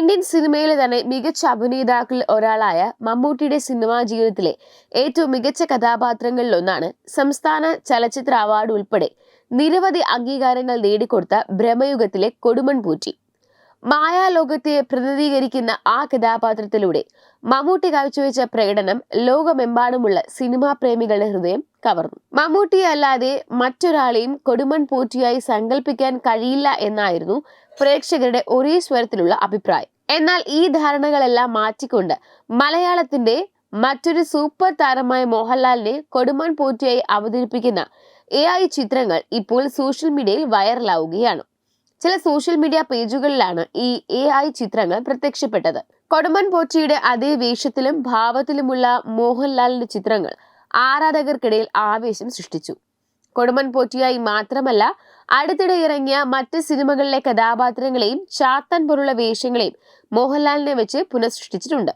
Indian സിനിമയിലെ തന്നെ മികച്ച അഭിനേതാക്കളിൽ ഒരാളായ മമ്മൂട്ടിയുടെ സിനിമാ ജീവിതത്തിലെ ഏറ്റവും മികച്ച കഥാപാത്രങ്ങളിലൊന്നാണ് സംസ്ഥാന ചലച്ചിത്ര അവാർഡ് ഉൾപ്പെടെ നിരവധി അംഗീകാരങ്ങൾ നേടിക്കൊടുത്ത ബ്രഹ്മയുഗത്തിലെ കൊടുമൺ പൂറ്റി. മായാലോകത്തെ പ്രതിനിധീകരിക്കുന്ന ആ കഥാപാത്രത്തിലൂടെ മമ്മൂട്ടി കാഴ്ചവെച്ച പ്രകടനം ലോകമെമ്പാടുമുള്ള സിനിമാ പ്രേമികളുടെ ഹൃദയം കവർന്നു. മമ്മൂട്ടി അല്ലാതെ മറ്റൊരാളെയും കൊടുമൺ പൂറ്റിയായി സങ്കല്പിക്കാൻ കഴിയില്ല എന്നായിരുന്നു പ്രേക്ഷകരുടെ ഒരേ സ്വരത്തിലുള്ള അഭിപ്രായം. എന്നാൽ ഈ ധാരണകളെല്ലാം മാറ്റിക്കൊണ്ട് മലയാളത്തിന്റെ മറ്റൊരു സൂപ്പർ താരമായ മോഹൻലാലിനെ കൊടുമൺ പോറ്റിയായി അവതരിപ്പിക്കുന്ന എ ചിത്രങ്ങൾ ഇപ്പോൾ സോഷ്യൽ മീഡിയയിൽ വൈറലാവുകയാണ്. ചില സോഷ്യൽ മീഡിയ പേജുകളിലാണ് ഈ എ ഐ ചിത്രങ്ങൾ പ്രത്യക്ഷപ്പെട്ടത്. കൊടുമൻ പോറ്റിയുടെ അതേ വേഷത്തിലും ഭാവത്തിലുമുള്ള മോഹൻലാലിന്റെ ചിത്രങ്ങൾ ആരാധകർക്കിടയിൽ ആവേശം സൃഷ്ടിച്ചു. കൊടുമൻ പോറ്റിയായി മാത്രമല്ല അടുത്തിടെ ഇറങ്ങിയ മറ്റ് സിനിമകളിലെ കഥാപാത്രങ്ങളെയും ചാത്തൻ പോലുള്ള വേഷങ്ങളെയും മോഹൻലാലിനെ വെച്ച് പുനഃസൃഷ്ടിച്ചിട്ടുണ്ട്.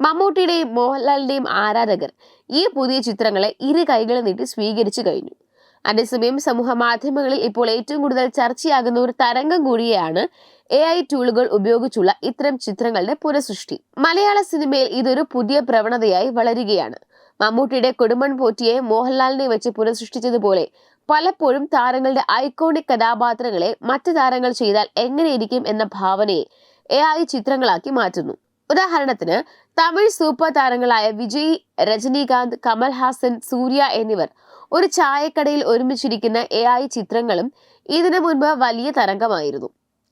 മമ്മൂട്ടിയുടെയും മോഹൻലാലിന്റെയും ആരാധകർ ഈ പുതിയ ചിത്രങ്ങളെ ഇരു കൈകളിൽ നീട്ടി സ്വീകരിച്ചു കഴിഞ്ഞു. അതേസമയം സമൂഹ മാധ്യമങ്ങളിൽ ഇപ്പോൾ ഏറ്റവും കൂടുതൽ ചർച്ചയാകുന്ന ഒരു തരംഗം കൂടിയാണ് എ ഐ ടൂളുകൾ ഉപയോഗിച്ചുള്ള ഇത്തരം ചിത്രങ്ങളുടെ പുനഃസൃഷ്ടി. മലയാള സിനിമയിൽ ഇതൊരു പുതിയ പ്രവണതയായി വളരുകയാണ്. മമ്മൂട്ടിയുടെ കൊടുമൺ പോറ്റിയെ മോഹൻലാലിനെ വെച്ച് പുനഃസൃഷ്ടിച്ചതുപോലെ പലപ്പോഴും താരങ്ങളുടെ ഐക്കോണിക് കഥാപാത്രങ്ങളെ മറ്റു താരങ്ങൾ ചെയ്താൽ എങ്ങനെയിരിക്കും എന്ന ഭാവനയെ എ ഐ ചിത്രങ്ങളാക്കി മാറ്റുന്നു. ഉദാഹരണത്തിന് തമിഴ് സൂപ്പർ താരങ്ങളായ വിജയ് രജനീകാന്ത് കമൽഹാസൻ സൂര്യ എന്നിവർ ഒരു ചായക്കടയിൽ ഒരുമിച്ചിരിക്കുന്ന എ ഐ ചിത്രങ്ങളും ഇതിനു മുൻപ് വലിയ തരംഗമായിരുന്നു.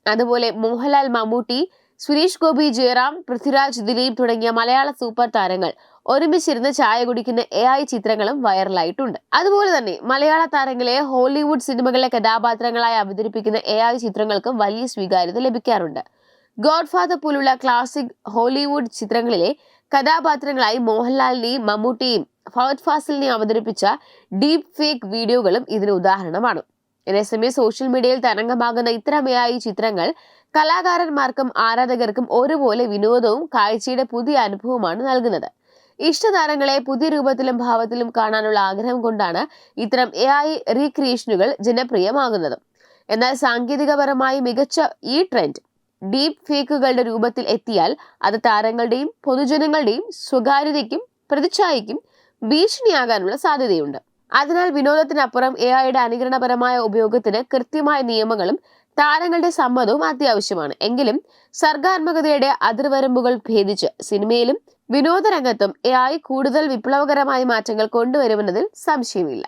അതുപോലെ മോഹൻലാൽ മമ്മൂട്ടി സുരേഷ് ഗോപി ജയറാം പൃഥ്വിരാജ് ദിലീപ് തുടങ്ങിയ മലയാള സൂപ്പർ താരങ്ങൾ ഒരുമിച്ചിരുന്ന് ചായ കുടിക്കുന്ന എ ഐ ചിത്രങ്ങളും വൈറലായിട്ടുണ്ട്. അതുപോലെ തന്നെ മലയാള താരങ്ങളെ ഹോളിവുഡ് സിനിമകളിലെ കഥാപാത്രങ്ങളായി അവതരിപ്പിക്കുന്ന എ ഐ ചിത്രങ്ങൾക്കും വലിയ സ്വീകാര്യത ലഭിക്കാറുണ്ട്. ഗോഡ്ഫാദർ പോലുള്ള ക്ലാസിക് ഹോളിവുഡ് ചിത്രങ്ങളിലെ കഥാപാത്രങ്ങളായി മോഹൻലാലിനെയും മമ്മൂട്ടിയും ഫഹദ് ഫാസിലിനെയും അവതരിപ്പിച്ച ഡീപ് ഫേക്ക് വീഡിയോകളും ഇതിന് ഉദാഹരണമാണ്. അതേസമയം സോഷ്യൽ മീഡിയയിൽ തരംഗമാകുന്ന ഇത്തരമയായി ചിത്രങ്ങൾ കലാകാരന്മാർക്കും ആരാധകർക്കും ഒരുപോലെ വിനോദവും കാഴ്ചയുടെ പുതിയ അനുഭവമാണ് നൽകുന്നത്. ഇഷ്ടതാരങ്ങളെ പുതിയ രൂപത്തിലും ഭാവത്തിലും കാണാനുള്ള ആഗ്രഹം കൊണ്ടാണ് ഇത്തരം എ ഐ റീക്രിയേഷനുകൾ ജനപ്രിയമാകുന്നത്. എന്നാൽ സാങ്കേതികപരമായി മികച്ച ഈ ട്രെൻഡ് ഡീപ് ഫേക്കുകളുടെ രൂപത്തിൽ എത്തിയാൽ അത് താരങ്ങളുടെയും പൊതുജനങ്ങളുടെയും സ്വകാര്യതയ്ക്കും പ്രതിച്ഛായയ്ക്കും ഭീഷണിയാകാനുള്ള സാധ്യതയുണ്ട്. അതിനാൽ വിനോദത്തിനപ്പുറം എ ഐയുടെ അനുകരണപരമായ ഉപയോഗത്തിന് കൃത്യമായ നിയമങ്ങളും താരങ്ങളുടെ സമ്മതവും അത്യാവശ്യമാണ്. എങ്കിലും സർഗാത്മകതയുടെ അതിർവരമ്പുകൾ ഭേദിച്ച് സിനിമയിലും വിനോദരംഗത്തും എ ഐ കൂടുതൽ വിപ്ലവകരമായ മാറ്റങ്ങൾ കൊണ്ടുവരുമെന്നതിൽ സംശയമില്ല.